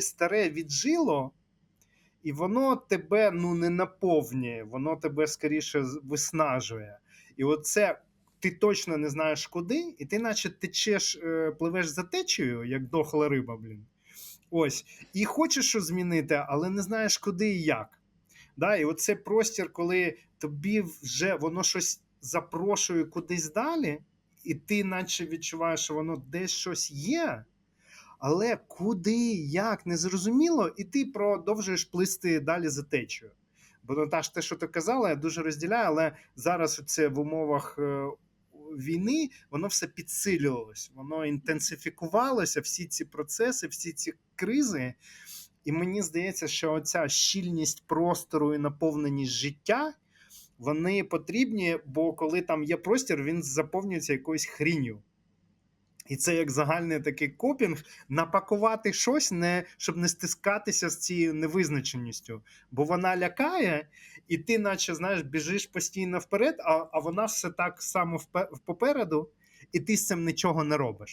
коли старе віджило, і воно тебе ну, не наповнює, воно тебе скоріше виснажує. І оце ти точно не знаєш куди, і ти, наче течеш, е, пливеш за течією, як дохла риба, блін. Ось. І хочеш що змінити, але не знаєш куди і як. Да, і оце простір, коли тобі вже воно щось запрошує кудись далі, і ти наче відчуваєш, що воно десь щось є, але куди, як, не зрозуміло, і ти продовжуєш плисти далі за течією. Бо Наташ, те, що ти казала, я дуже розділяю, але зараз це в умовах е, війни воно все підсилювалось, воно інтенсифікувалося, всі ці процеси, всі ці кризи. І мені здається, що оця щільність простору і наповненість життя, вони потрібні, бо коли там є простір, він заповнюється якоюсь хрінню. І це як загальний такий копінг, напакувати щось, не, щоб не стискатися з цією невизначеністю. Бо вона лякає, і ти, наче знаєш, біжиш постійно вперед, а, а вона все так само попереду, і ти з цим нічого не робиш.